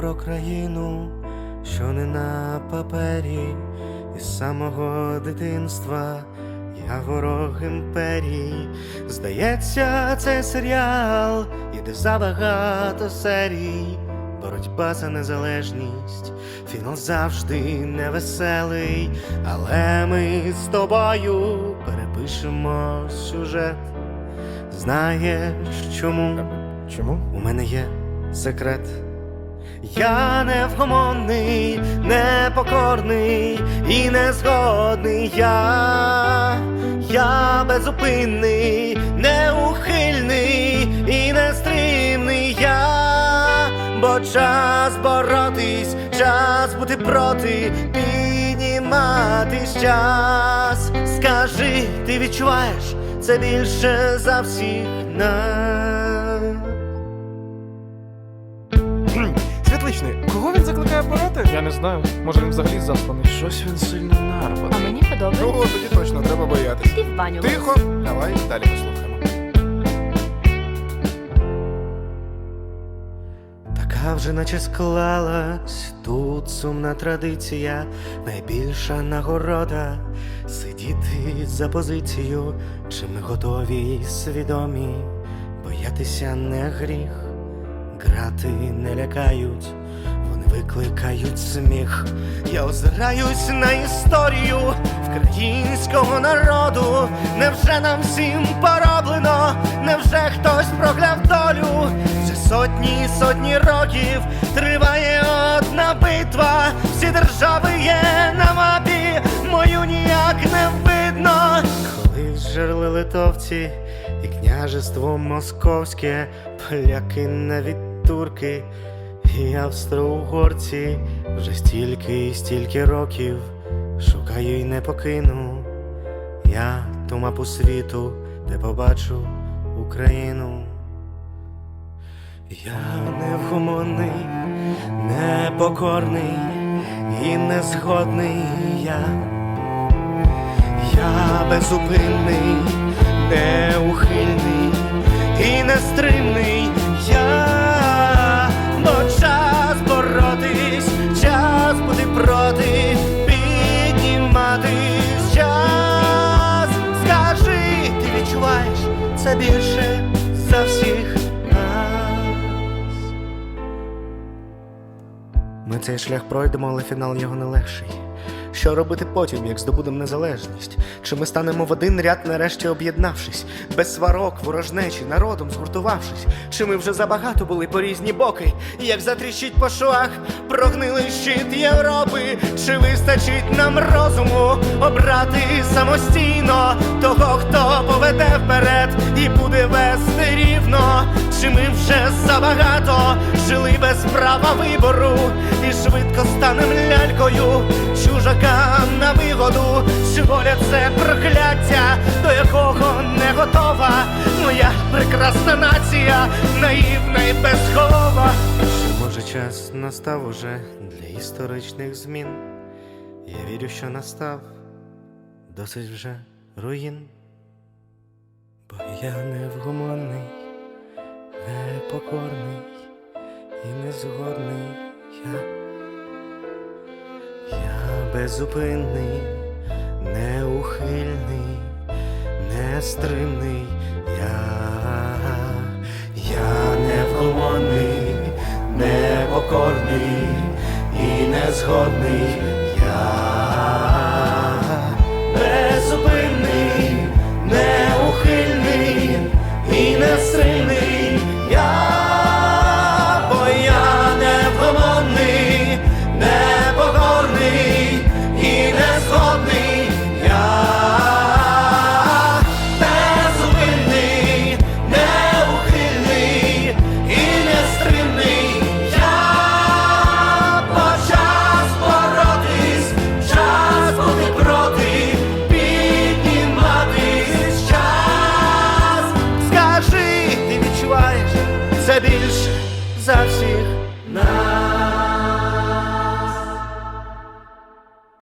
про країну, що не на папері, із самого дитинства я ворог імперії. Здається, цей серіал іде забагато серій. Боротьба за незалежність, фінал завжди невеселий, але ми з тобою перепишемо сюжет. Знаєш чому? Чому? У мене є секрет. Я невгомонний, непокорний і незгодний я, я безупинний, неухильний і нестримний я, бо час боротись, час бути проти, підніматись час. Скажи, ти відчуваєш це більше за всіх нас. Світличний, кого він закликає бороти? Я не знаю, може він взагалі заспаний. Щось він сильно А мені подобається. Ну, тоді точно треба боятись. Ти в баню. Тихо, давай далі послухаємо. Така вже наче склалась тут сумна традиція, найбільша нагорода сидіти за позицію, чи ми готові й свідомі, боятися не гріх, грати не лякають, вони викликають сміх. Я озираюсь на історію українського народу. Невже нам всім пороблено? Невже хтось прокляв долю? Вже сотні і сотні років триває одна битва. Всі держави є на мапі, мою ніяк не видно. Колись жерли литовці і княжество московське, поляки навіть турки і австро-угорці вже стільки і стільки років шукаю й не покину. Я ту мапу світу, де побачу Україну. Я невгомонний, непокорний і незгодний я. Я безупинний, неухильний і нестримний я, це більше за цей шлях пройдемо, але фінал його не легший. Що робити потім, як здобудемо незалежність? Чи ми станемо в один ряд, нарешті об'єднавшись, без сварок, ворожнечі, народом згуртувавшись? Чи ми вже забагато були по різні боки, як затріщить по швах, прогнилий щит Європи? Чи вистачить нам розуму обрати самостійно того, хто поведе вперед і буде вести рівно? Чи ми вже забагато жили без права вибору і швидко станем лялькою чужакам на вигоду? Чи воля це прокляття, до якого не готова моя прекрасна нація, наївна і безхова? Чи може час настав уже для історичних змін? Я вірю, що настав досить вже руїн, бо я невгомонний, непокорний і незгодний я. Я безупинний, неухильний, нестримний я. Я невгомонний, непокорний і незгодний це більше за всіх нас.